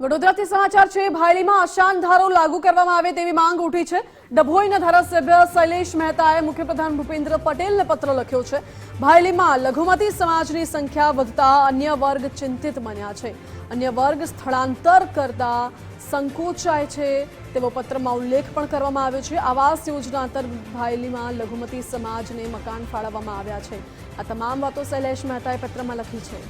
વડોદરાથી સમાચાર છે, ભાયલીમાં અશાંત ધારો લાગુ કરવામાં આવે તેવી માંગ ઉઠી છે. ડભોઈના ધારાસભ્ય શૈલેષ મહેતાએ મુખ્યપ્રધાન ભૂપેન્દ્ર પટેલને પત્ર લખ્યો છે. ભાયલીમાં લઘુમતી સમાજની સંખ્યા વધતા અન્ય વર્ગ ચિંતિત બન્યા છે. અન્ય વર્ગ સ્થળાંતર કરતા સંકોચાય છે. તેવો પત્રમાં ઉલ્લેખ પણ કરવામાં આવ્યો છે. આવાસ યોજના અંતર્ગત ભાયલીમાં લઘુમતી સમાજને મકાન ફાળવવામાં આવ્યા છે. આ તમામ વાતો શૈલેષ મહેતાએ પત્રમાં લખી છે.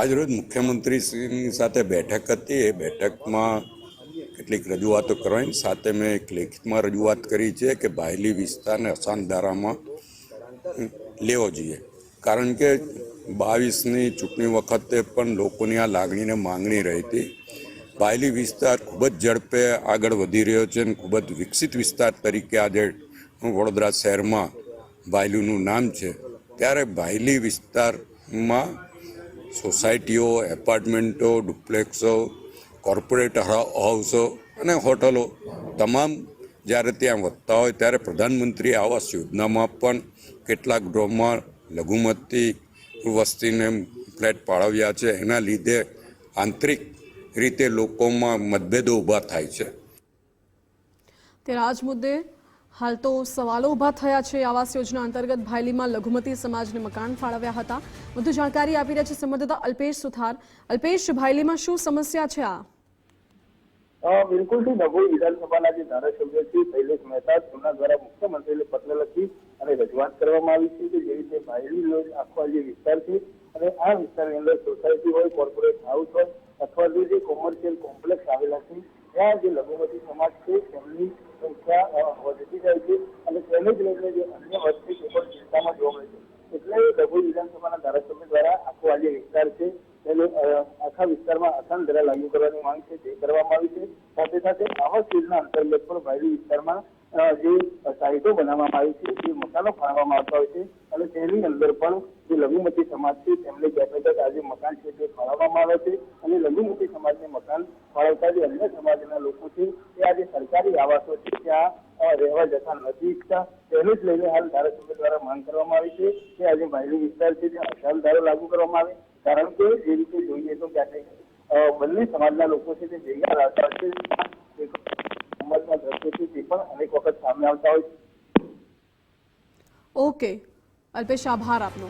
આજરોજ મુખ્યમંત્રીશ્રીની સાથે બેઠક હતી. એ બેઠકમાં કેટલીક રજૂઆતો કરવાની, સાથે મેં એક લેખિતમાં રજૂઆત કરી છે કે બાયલી વિસ્તારને અશાંત ધારામાં લેવો જોઈએ. કારણ કે બાવીસની ચૂંટણી વખતે પણ લોકોની આ લાગણીને માંગણી રહી હતી. બાયલી વિસ્તાર ખૂબ જ ઝડપે આગળ વધી રહ્યો છે અને ખૂબ જ વિકસિત વિસ્તાર તરીકે આજે વડોદરા શહેરમાં બાયલીનું નામ છે. ત્યારે બાયલી વિસ્તારમાં સોસાયટીઓ, એપાર્ટમેન્ટો, ડુપ્લેક્સો, કોર્પોરેટ હાઉસો અને હોટલો તમામ જ્યારે ત્યાં વધતા હોય ત્યારે પ્રધાનમંત્રી આવાસ યોજનામાં પણ કેટલાક ગૃહમાં લઘુમતી વસ્તીને ફ્લેટ પાળવ્યા છે. એના લીધે આંતરિક રીતે લોકોમાં મતભેદો ઊભા થાય છે. ત્યારે આજ મુદ્દે હાલ તો સવાલો ઊભા થયા છે આવાસ યોજના અંતર્ગત ભાયલીમાં લઘુમતી સમાજને મકાન ફાળવ્યા હતા. વધુ જાણકારી આપી રહ્યા છે સંવાદદાતા અલ્પેશ સુથાર. અલ્પેશ, ભાયલીમાં શું સમસ્યા છે આ? બિલકુલથી ડભોઈ વિધાનસભાના જે ધારાસભ્ય છે, શૈલેષ મહેતા, તેમના દ્વારા મુખ્યમંત્રીને પત્ર લખી અને રજૂઆત કરવામાં આવી છે કે જે રીતે ભાયલી લોજ આખો જે વિસ્તાર છે અને આ વિસ્તારની અંદર સોસાયટી હોય કોર્પોરેટ હાઉસ હોય, અથવા જે કોમર્શિયલ કોમ્પ્લેક્સ આવેલા છે, ત્યાં જે લઘુમતી સમાજ છે તેમની સંખ્યા અ, વધતી જાય છે અને તેને જ લઈને જે અન્ય વર્ગ લોકો ચિંતામાં જોવા મળે છે. એટલે ડભોઈ વિધાનસભાના ધારાસભ્ય દ્વારા આખો આ વિસ્તાર છે. આખા વિસ્તારમાં અસાન ધરા લાગુ કરવાની માંગ છે તે કરવામાં આવી છે. સાથે સાથે આવાસ યોજના અંતર્ગત પણ બાયડી વિસ્તારમાં જે સાઇટો બનાવવામાં આવી છે, જે મકાનો ફાળવવામાં આવતા હોય છે અને તેની અંદર પણ જે લઘુમતી સમાજ છે, તેમને બેઠક આજે મકાન છે તે ફાળવવામાં આવે છે અને લઘુમતી સમાજને મકાન ફાળવતા જે અન્ય સમાજના લોકો છે, તે આજે સરકારી આવાસો છે, ત્યાં રહેવા જતા નથી ઈચ્છતા તેને જ લઈને હાલ ધારાસભ્ય દ્વારા માંગ કરવામાં આવી છે કે આજે બાયડી વિસ્તાર છે ત્યાં અશાંત ધારો લાગુ કરવામાં આવે. કારણ કે જે રીતે જોઈએ તો ક્યાંક બંને સમાજના લોકો છે તે ભેગા રહેતા છે. સમાજના દ્રશ્યો છે તે પણ અનેક વખત સામે આવતા હોય ઓકે. અલ્પેશ, આભાર આપનો.